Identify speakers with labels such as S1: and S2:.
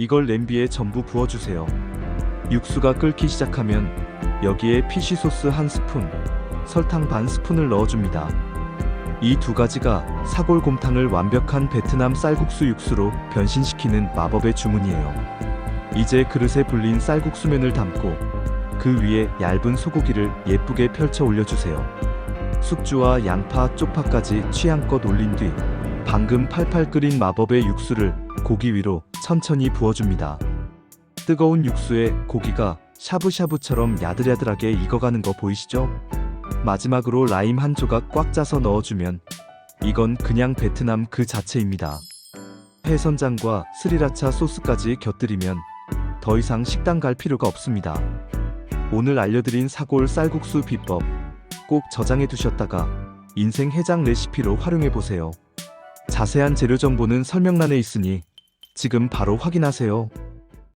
S1: 이걸 냄비에 전부 부어주세요. 육수가 끓기 시작하면 여기에 피쉬 소스 한 스푼, 설탕 반 스푼을 넣어줍니다. 이 두 가지가 사골곰탕을 완벽한 베트남 쌀국수 육수로 변신시키는 마법의 주문이에요. 이제 그릇에 불린 쌀국수면을 담고 그 위에 얇은 소고기를 예쁘게 펼쳐 올려주세요. 숙주와 양파, 쪽파까지 취향껏 올린 뒤 방금 팔팔 끓인 마법의 육수를 고기 위로 천천히 부어줍니다. 뜨거운 육수에 고기가 샤브샤브처럼 야들야들하게 익어가는 거 보이시죠? 마지막으로 라임 한 조각 꽉 짜서 넣어주면 이건 그냥 베트남 그 자체입니다. 회선장과 스리라차 소스까지 곁들이면 더 이상 식당 갈 필요가 없습니다. 오늘 알려드린 사골 쌀국수 비법 꼭 저장해 두셨다가 인생 해장 레시피로 활용해 보세요. 자세한 재료 정보는 설명란에 있으니 지금 바로 확인하세요.